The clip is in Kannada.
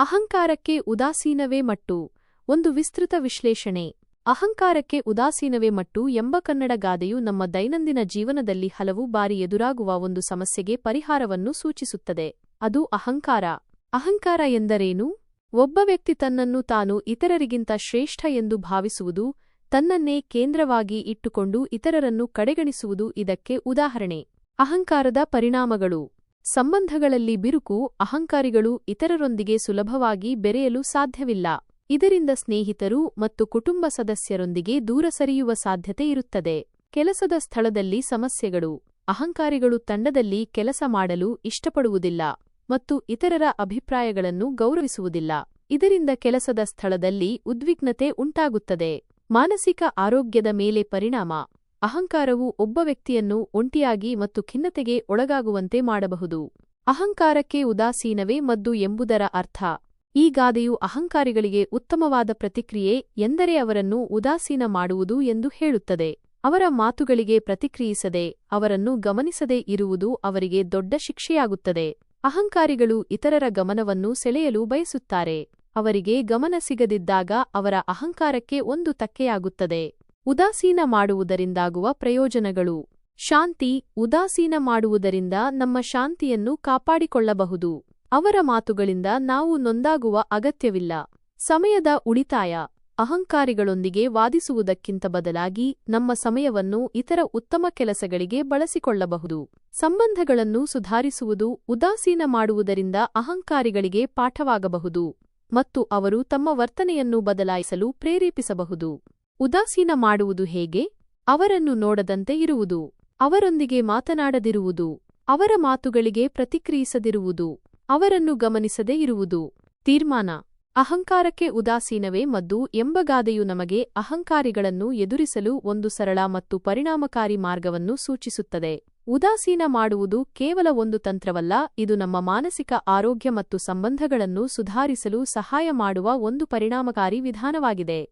ಅಹಂಕಾರಕ್ಕೆ ಉದಾಸೀನವೇ ಮಟ್ಟು ಒಂದು ವಿಸ್ತೃತ ವಿಶ್ಲೇಷಣೆ. ಅಹಂಕಾರಕ್ಕೆ ಉದಾಸೀನವೇ ಮಟ್ಟು ಎಂಬ ಕನ್ನಡ ಗಾದೆಯು ನಮ್ಮ ದೈನಂದಿನ ಜೀವನದಲ್ಲಿ ಹಲವು ಬಾರಿ ಎದುರಾಗುವ ಒಂದು ಸಮಸ್ಯೆಗೆ ಪರಿಹಾರವನ್ನು ಸೂಚಿಸುತ್ತದೆ. ಅದು ಅಹಂಕಾರ. ಅಹಂಕಾರ ಎಂದರೇನು? ಒಬ್ಬ ವ್ಯಕ್ತಿ ತನ್ನನ್ನು ತಾನು ಇತರರಿಗಿಂತ ಶ್ರೇಷ್ಠ ಎಂದು ಭಾವಿಸುವುದು, ತನ್ನನ್ನೇ ಕೇಂದ್ರವಾಗಿ ಇಟ್ಟುಕೊಂಡು ಇತರರನ್ನು ಕಡೆಗಣಿಸುವುದು ಇದಕ್ಕೆ ಉದಾಹರಣೆ. ಅಹಂಕಾರದ ಪರಿಣಾಮಗಳು. ಸಂಬಂಧಗಳಲ್ಲಿ ಬಿರುಕು, ಅಹಂಕಾರಿಗಳು ಇತರರೊಂದಿಗೆ ಸುಲಭವಾಗಿ ಬೆರೆಯಲು ಸಾಧ್ಯವಿಲ್ಲ. ಇದರಿಂದ ಸ್ನೇಹಿತರು ಮತ್ತು ಕುಟುಂಬ ಸದಸ್ಯರೊಂದಿಗೆ ದೂರ ಸರಿಯುವ ಸಾಧ್ಯತೆ ಇರುತ್ತದೆ. ಕೆಲಸದ ಸ್ಥಳದಲ್ಲಿ ಸಮಸ್ಯೆಗಳು, ಅಹಂಕಾರಿಗಳು ತಂಡದಲ್ಲಿ ಕೆಲಸ ಮಾಡಲು ಇಷ್ಟಪಡುವುದಿಲ್ಲ ಮತ್ತು ಇತರರ ಅಭಿಪ್ರಾಯಗಳನ್ನು ಗೌರವಿಸುವುದಿಲ್ಲ. ಇದರಿಂದ ಕೆಲಸದ ಸ್ಥಳದಲ್ಲಿ ಉದ್ವಿಗ್ನತೆ ಉಂಟಾಗುತ್ತದೆ. ಮಾನಸಿಕ ಆರೋಗ್ಯದ ಮೇಲೆ ಪರಿಣಾಮ. ಅಹಂಕಾರವು ಒಬ್ಬ ವ್ಯಕ್ತಿಯನ್ನು ಒಂಟಿಯಾಗಿ ಮತ್ತು ಖಿನ್ನತೆಗೆ ಒಳಗಾಗುವಂತೆ ಮಾಡಬಹುದು. ಅಹಂಕಾರಕ್ಕೆ ಉದಾಸೀನವೇ ಮದ್ದು ಎಂಬುದರ ಅರ್ಥ. ಈ ಗಾದೆಯು ಅಹಂಕಾರಿಗಳಿಗೆ ಉತ್ತಮವಾದ ಪ್ರತಿಕ್ರಿಯೆ, ಎಂದರೆ ಅವರನ್ನು ಉದಾಸೀನ ಮಾಡುವುದು ಎಂದು ಹೇಳುತ್ತದೆ. ಅವರ ಮಾತುಗಳಿಗೆ ಪ್ರತಿಕ್ರಿಯಿಸದೆ, ಅವರನ್ನು ಗಮನಿಸದೇ ಇರುವುದು ಅವರಿಗೆ ದೊಡ್ಡ ಶಿಕ್ಷೆಯಾಗುತ್ತದೆ. ಅಹಂಕಾರಿಗಳು ಇತರರ ಗಮನವನ್ನು ಸೆಳೆಯಲು ಬಯಸುತ್ತಾರೆ. ಅವರಿಗೆ ಗಮನ ಸಿಗದಿದ್ದಾಗ ಅವರ ಅಹಂಕಾರಕ್ಕೆ ಒಂದು ತಕ್ಕೆಯಾಗುತ್ತದೆ. ಉದಾಸೀನ ಮಾಡುವುದರಿಂದಾಗುವ ಪ್ರಯೋಜನಗಳು. ಶಾಂತಿ ಉದಾಸೀನ ಮಾಡುವುದರಿಂದ ನಮ್ಮ ಶಾಂತಿಯನ್ನು ಕಾಪಾಡಿಕೊಳ್ಳಬಹುದು. ಅವರ ಮಾತುಗಳಿಂದ ನಾವು ನೊಂದಾಗುವ ಅಗತ್ಯವಿಲ್ಲ. ಸಮಯದ ಉಳಿತಾಯ. ಅಹಂಕಾರಿಗಳೊಂದಿಗೆ ವಾದಿಸುವುದಕ್ಕಿಂತ ಬದಲಾಗಿ ನಮ್ಮ ಸಮಯವನ್ನು ಇತರ ಉತ್ತಮ ಕೆಲಸಗಳಿಗೆ ಬಳಸಿಕೊಳ್ಳಬಹುದು. ಸಂಬಂಧಗಳನ್ನು ಸುಧಾರಿಸುವುದು ಉದಾಸೀನ ಮಾಡುವುದರಿಂದ ಅಹಂಕಾರಿಗಳಿಗೆ ಪಾಠವಾಗಬಹುದು. ಮತ್ತು ಅವರು ತಮ್ಮ ವರ್ತನೆಯನ್ನು ಬದಲಾಯಿಸಲು ಪ್ರೇರೇಪಿಸಬಹುದು. ಉದಾಸೀನ ಮಾಡುವುದು ಹೇಗೆ? ಅವರನ್ನು ನೋಡದಂತೆ ಇರುವುದು. ಅವರೊಂದಿಗೆ ಮಾತನಾಡದಿರುವುದು. ಅವರ ಮಾತುಗಳಿಗೆ ಪ್ರತಿಕ್ರಿಯಿಸದಿರುವುದು. ಅವರನ್ನು ಗಮನಿಸದೇ ಇರುವುದು. ತೀರ್ಮಾನ. ಅಹಂಕಾರಕ್ಕೆ ಉದಾಸೀನವೇ ಮದ್ದು ಎಂಬ ಗಾದೆಯು ನಮಗೆ ಅಹಂಕಾರಿಗಳನ್ನು ಎದುರಿಸಲು ಒಂದು ಸರಳ ಮತ್ತು ಪರಿಣಾಮಕಾರಿ ಮಾರ್ಗವನ್ನು ಸೂಚಿಸುತ್ತದೆ. ಉದಾಸೀನ ಮಾಡುವುದು ಕೇವಲ ಒಂದು ತಂತ್ರವಲ್ಲ, ಇದು ನಮ್ಮ ಮಾನಸಿಕ ಆರೋಗ್ಯ ಮತ್ತು ಸಂಬಂಧಗಳನ್ನು ಸುಧಾರಿಸಲು ಸಹಾಯ ಮಾಡುವ ಒಂದು ಪರಿಣಾಮಕಾರಿ ವಿಧಾನವಾಗಿದೆ.